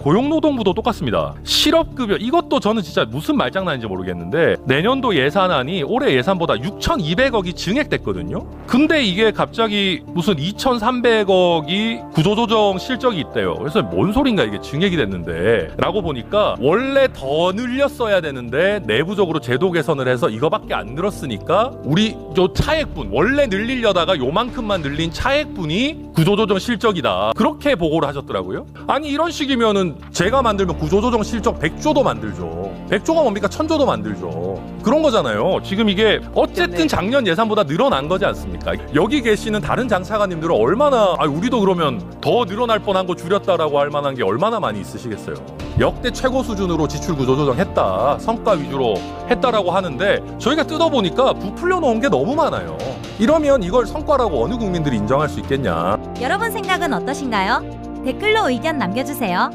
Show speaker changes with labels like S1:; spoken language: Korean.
S1: 고용노동부도 똑같습니다. 실업급여 이것도 저는 진짜 무슨 말장난인지 모르겠는데 내년도 예산안이 올해 예산보다 6,200억이 증액됐거든요. 근데 이게 갑자기 무슨 2,300억이 구조조정 실적이 있대요. 그래서 뭔 소린가 이게 증액이 됐는데 라고 보니까 원래 더 늘렸어야 되는데 내부적으로 제도 개선을 해서 이거밖에 안 늘었으니까 우리 저 차액분 원래 늘리려다가 요만큼만 늘린 차액분이 구조조정 실적이다. 그렇게 보고를 하셨더라고요. 아니 이런 식이면은 제가 만들면 구조조정 실적 100조도 만들죠. 100조가 뭡니까? 1000조도 만들죠. 그런 거잖아요. 지금 이게 어쨌든 작년 예산보다 늘어난 거지 않습니까? 여기 계시는 다른 장차관님들은 얼마나 아 우리도 그러면 더 늘어날 뻔한 거 줄였다라고 할 만한 게 얼마나 많이 있으시겠어요. 역대 최고 수준으로 지출 구조 조정했다. 성과 위주로 했다라고 하는데 저희가 뜯어보니까 부풀려 놓은 게 너무 많아요. 이러면 이걸 성과라고 어느 국민들이 인정할 수 있겠냐?
S2: 여러분 생각은 어떠신가요? 댓글로 의견 남겨주세요.